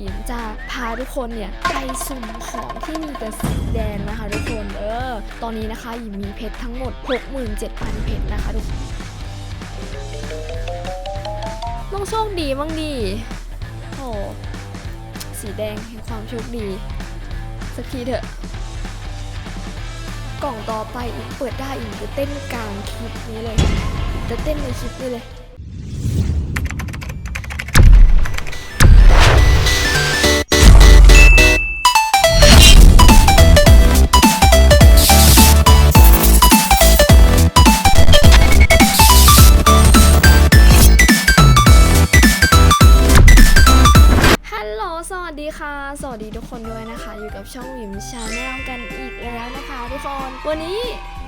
อิมจะพาทุกคนเนี่ยไปสุ่มของที่มีแต่สีแดงนะคะทุกคนเออตอนนี้นะคะอิมมีเพชรทั้งหมด 67,000 เพชรนะคะทุกคนต้องโชคดีบ้างดีโอ้สีแดงแห่งความโชคดี สักทีเถอะ กล่องต่อไปอิมเปิดได้อิมจะเต้นกลางคลิปนี้เลย จะเต้นในคลิปนี้เลย กับช่องวิมชาแนลกันอีกแล้วนะคะทุกคน วันนี้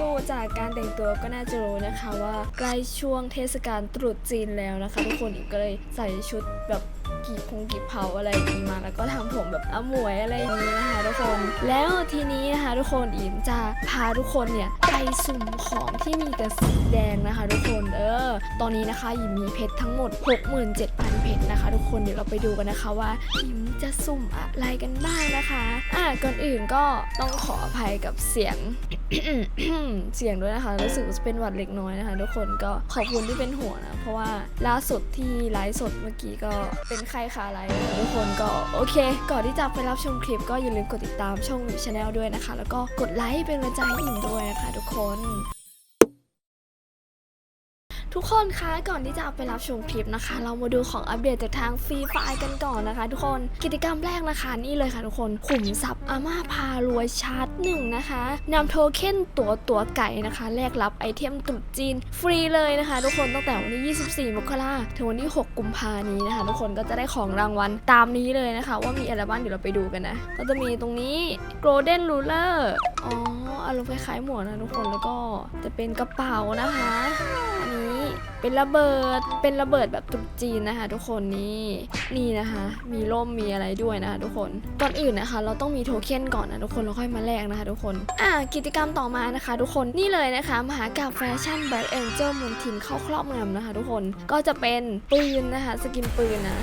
ดูจากการแต่งตัวก็น่าจะรู้นะคะว่าใกล้ช่วงเทศกาลตรุษจีนแล้วนะคะ ทุกคนอีกก็เลยใส่ชุดแบบกีบพงกีบเผาอะไรอย่างนี้มา แล้วก็ทำผมแบบอมวยอะไรอย่างนี้นะคะทุกคน แล้วทีนี้นะคะทุกคนอิมจะพาทุกคนเนี่ยไปสุ่มของที่มีแต่สีแดงนะคะทุกคนเออ ตอนนี้นะคะอิมมีเพชรทั้งหมด 67,000 เพชรนะคะ ทุกคนเดี๋ยวเราไปดูกันนะคะว่าอิมจะสุ่มอะไรกันบ้างนะคะ อะก่อนอื่นก็ต้องขออภัยกับเสียงเสียงด้วยนะคะรู้สึกจะเป็นหวัดเล็กน้อยนะคะ ทุกคนก็ขอบคุณที่เป็นห่วงนะ เพราะว่าล่าสุดที่ไลฟ์สดเมื่อกี้ก็เป็นไข้ขาไลฟ์นะคะทุกคนก็โอเค ก่อนที่จะไปรับชมคลิปก็อย่าลืมกดติดตามช่องวิวชาแนลด้วยนะคะ แล้วก็กดไลค์เป็นกำลังใจให้อิ่มด้วยนะคะ ทุกคน ทุกคนคะก่อนที่จะไปรับชมคลิปนะคะ เรามาดูของอัปเดตจากทางฟรีไฟกันก่อนนะคะ ทุกคนกิจกรรมแรกนะคะนี่เลยค่ะทุกคนขุมทรัพย์อาม่าพารวยชาร์จหนึ่งนะคะนำโทเค็นตัวตัวไก่นะคะแลกรับไอเทมตรุษจีนฟรีเลยนะคะ ทุกคนตั้งแต่วันที่ 24 มกราถึงวันที่ 6 กุมภานี้นะคะ ทุกคนก็จะได้ของรางวัลตามนี้เลยนะคะ ว่ามีอะไรบ้างเดี๋ยวเราไปดูกันนะ ก็จะมีตรงนี้ golden ruler อ๋ออารมณ์คล้ายๆหมวกนะทุกคนแล้วก็จะเป็นกระเป๋านะคะ เป็นระเบิด เป็นระเบิดแบบจุกจีนนะคะ ทุกคนนี่นี่นะคะ มีร่มมีอะไรด้วยนะคะ ทุกคนก่อนอื่นนะคะ เราต้องมีโทเค็นก่อนนะทุกคนเราค่อยมาแลกนะคะ ทุกคนอ่ากิจกรรมต่อมานะคะ ทุกคนนี่เลยนะคะมหากาบแฟชั่นแบล็คแองเจิลมูนทินเข้าครอบงำนะคะ ทุกคนก็จะเป็นปืนนะคะ สกินปืนนะ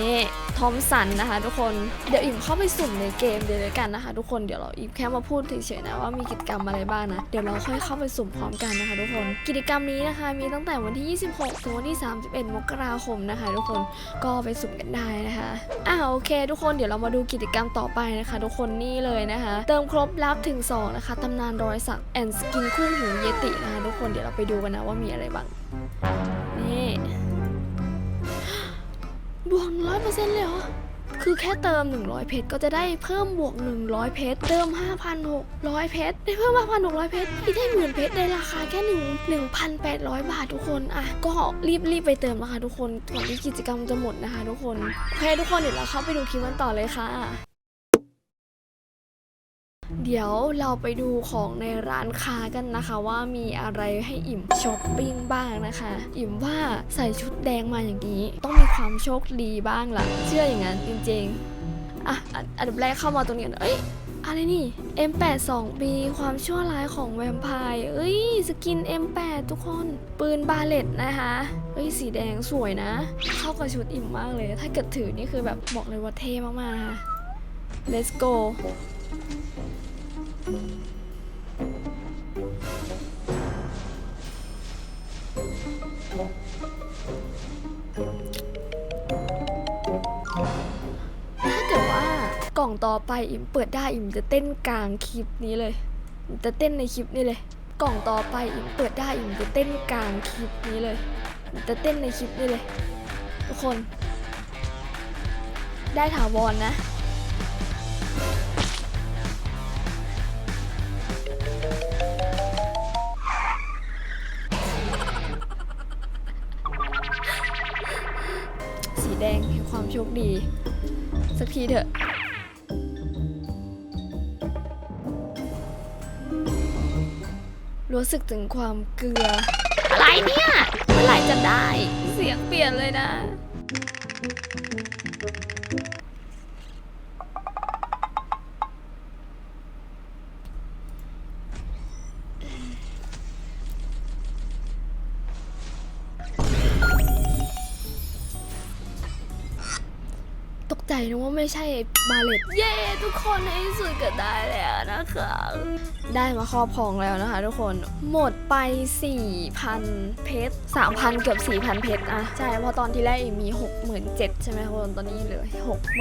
นี่ทอมสันนะคะทุกคนเดี๋ยวอิมเข้าไปสุ่มในเกมเดี๋ยวกันนะคะ ทุกคนเดี๋ยวเราอิมแค่มาพูดเฉยๆนะว่ามีกิจกรรมอะไรบ้างนะเดี๋ยวเราค่อยเข้าไปสุ่มพร้อมกันนะคะ ทุกคนกิจกรรมนี้นะคะ มีตั้งแต่วันที่ 26ถึงวันที่ 31 มกราคมนะคะ ทุกคนก็ไปสุ่มกันได้นะคะอ่าโอเค ทุกคนเดี๋ยวเรามาดูกิจกรรมต่อไปนะคะ ทุกคนนี่เลยนะคะ เติมครบรับถึง 2 นะคะตำนานรอยสักแอนสกินคู่หูเยตินะคะทุกคนเดี๋ยวเราไปดูกันนะว่ามีอะไรบ้าง บวกร้อยเปอร์เซ็นต์เลยเหรอ คือแค่เติม 100 เพชรก็จะได้เพิ่มบวก 100 เพชร เติม 5,600 เพชร ได้เพิ่ม 5,600 เพชรที่ได้หมื่นเพชรในราคาแค่ 1 1,800 บาททุกคน อะ ก็รีบรีบไปเติมนะคะทุกคนก่อนที่กิจกรรมจะหมดนะคะทุกคนโอเคทุกคนเดี๋ยวเราเข้าไปดูคลิปกันต่อเลยค่ะ เดี๋ยวเราไปดูของในร้านค้ากันนะคะว่ามีอะไรให้อิ่มช้อปปิ้งบ้างนะคะ อิ่มว่าใส่ชุดแดงมาอย่างนี้ ต้องมีความโชคดีบ้างล่ะ เชื่ออย่างนั้นจริงๆ อะอันอันดับแรกเข้ามาตรงนี้ก่อนเอ้ยอะไรนี่ M82B ความชั่วร้ายของแวมไพร์ เอ้ย สกิน M8 ทุกคน ปืนบาเลตนะคะ เอ้ย สีแดงสวยนะ เข้ากับชุดอิ่มมากเลย ถ้าเกิดถือนี่คือแบบบอกเลยว่าเท่มากๆนะคะ let's go กล่องต่อไปอิมเปิดได้อิมจะเต้นกลางคลิปนี้เลยอิมจะเต้นในคลิปนี้เลย กล่องต่อไปอิมเปิดได้อิมจะเต้นกลางคลิปนี้เลยอิมจะเต้นในคลิปนี้เลย ทุกคน ได้ถาวรนะสีแดงแห่งความโชคดี สักทีเถอะ รู้สึกถึงความเกลือ อะไรเนี่ยเมื่อไหร่จะได้ เสียงเปลี่ยนเลยนะ ใจนะว่าไม่ใช่บาเลตเย้ทุกคนในที่สุดก็ได้แล้วนะคะ ได้มาครอบครองแล้วนะคะ ทุกคนหมดไป 4,000 เพชร 3,000 เกือบ 4,000 เพชรอะใช่เพราะตอนที่แรกอีกมี 67,000 ใช่ไหมทุกคนตอนนี้เหลือ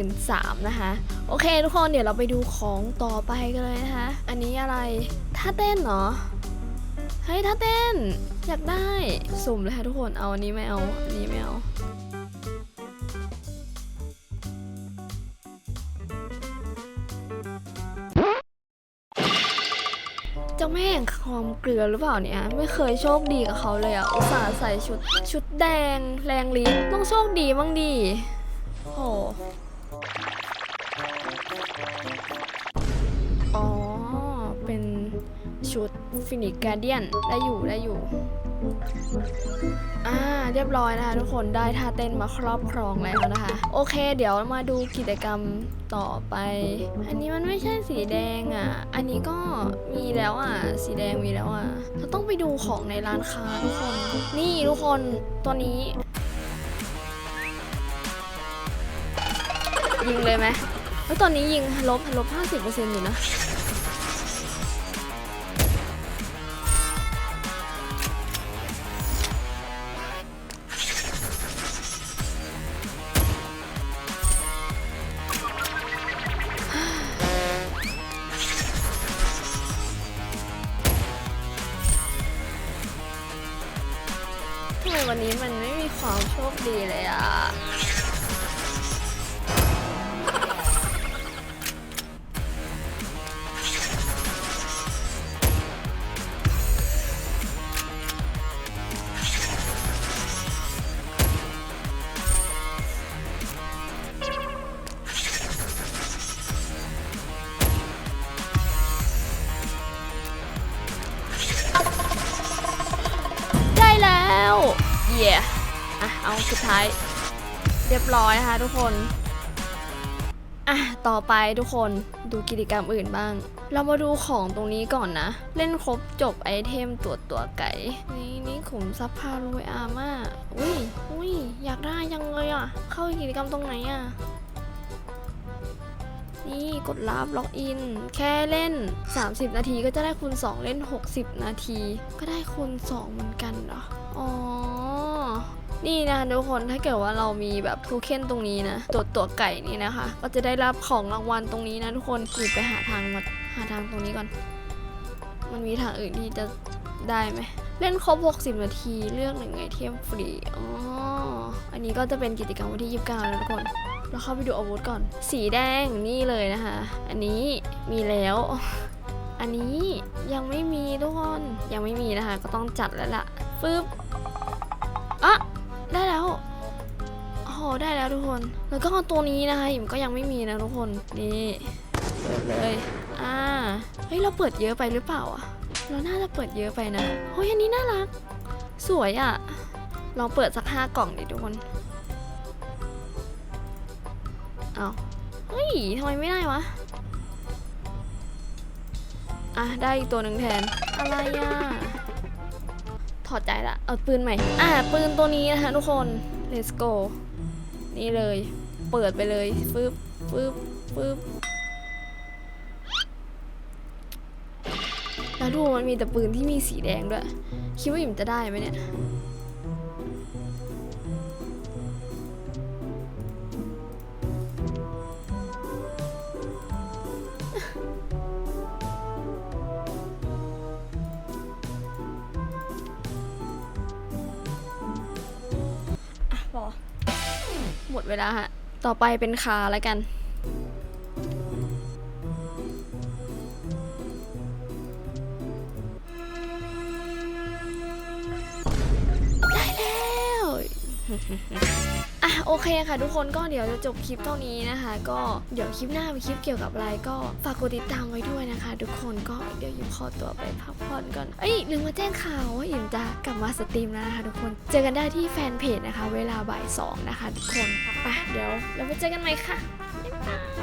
63,000 นะคะ โอเค ทุกคนเดี๋ยวเราไปดูของต่อไปกันเลยนะคะ อันนี้อะไรท่าเต้นเหรอเฮ้ยท่าเต้นอยากได้สุ่มเลยค่ะทุกคนเอาอันนี้ไม่เอาอันนี้ไม่เอา ความเกลือหรือเปล่าเนี่ย ไม่เคยโชคดีกับเขาเลยอะอุตส่าห์ใส่ชุดชุดแดง แรงลิ้นต้องโชคดีบ้างดีโหอ๋อ เป็นชุดฟินิกการเดียน ได้อยู่ ได้อยู่ อ่าเรียบร้อยนะคะทุกคนได้ท่าเต้นมาครอบครองแล้วนะคะ โอเค เดี๋ยวมาดูกิจกรรมต่อไป อันนี้มันไม่ใช่สีแดงอะ อันนี้ก็มีแล้วอะ สีแดงมีแล้วอะเราต้องไปดูของในร้านค้าทุกคน นี่ทุกคนตัวนี้ยิงเลยไหมแล้วตอนนี้ยิงลบลบ50%อยู่นะ วันนี้มันไม่มีความโชคดีเลยอะ เอาสุดท้าย เรียบร้อยนะคะทุกคนอะต่อไปทุกคนดูกิจกรรมอื่นบ้าง เรามาดูของตรงนี้ก่อนนะ เล่นครบจบไอเทมตัวตัวไก่ นี่นี่ขุมซับพารวยอาม่าอุ้ยอุ้ยอยากได้ยังเลยอะ เข้ากิจกรรมตรงไหนอะ นี่กดรับล็อกอิน แค่เล่น 30 นาทีก็จะได้คูณ2 เล่น 60 นาที ก็ได้คูณ2เหมือนกันเหรอ อ๋อ นี่นะทุกคนถ้าเกิดว่าเรามีแบบโทเค็นตรงนี้นะตัวตัวไก่นี่นะคะ ก็จะได้รับของรางวัลตรงนี้นะทุกคนหรือไปหาทางมาหาทางตรงนี้ก่อน มันมีทางอื่นที่จะได้ไหมเล่นครบ 60 นาทีเลือกหนึ่งไอเทมฟรี อ๋อ อันนี้ก็จะเป็นกิจกรรมวันที่ 29 แล้วทุกคน เราเข้าไปดูอาวุธก่อน สีแดงนี่เลยนะคะ อันนี้มีแล้ว อันนี้ยังไม่มีทุกคน ยังไม่มีนะคะ ก็ต้องจัดแล้วล่ะ ฟึบอะ ได้แล้วโอ้โหได้แล้วทุกคน แล้วก็ตัวนี้นะคะหิมก็ยังไม่มีนะทุกคน นี่เปิดเลย อ่า เฮ้ยเราเปิดเยอะไปหรือเปล่าอะ เราน่าจะเปิดเยอะไปนะเฮ้ยอันนี้น่ารัก สวยอะ ลองเปิดสักห้ากล่องดิทุกคน เอาเฮ้ยทำไมไม่ได้วะอะได้อีกตัวหนึ่งแทน อะไรอะ อดใจละเอาปืนใหม่ อ่าปืนตัวนี้นะคะทุกคน let's go นี่เลย เปิดไปเลยฟึบฟึบฟึบแล้วดูมันมีแต่ปืนที่มีสีแดงด้วย คิดว่าอิ่มจะได้ไหมเนี่ย มดเวลาฮะ ต่อไปเป็นคาแล้วกัน ได้แล้ว โอเคค่ะทุกคนก็เดี๋ยวจะจบคลิปเท่านี้นะคะ ก็เดี๋ยวคลิปหน้าเป็นคลิปเกี่ยวกับอะไรก็ฝากกดติดตามไว้ด้วยนะคะ ทุกคนก็เดี๋ยวยิมขอตัวไปพักผ่อนก่อนเอ้ยลืมมาแจ้งข่าวว่ายิมจะกลับมาสตรีมแล้วนะคะทุกคนเจอกันได้ที่แฟนเพจนะคะ เวลาบ่ายสองนะคะ ทุกคนไปเดี๋ยวเราไปเจอกันใหม่ค่ะบ๊ายบาย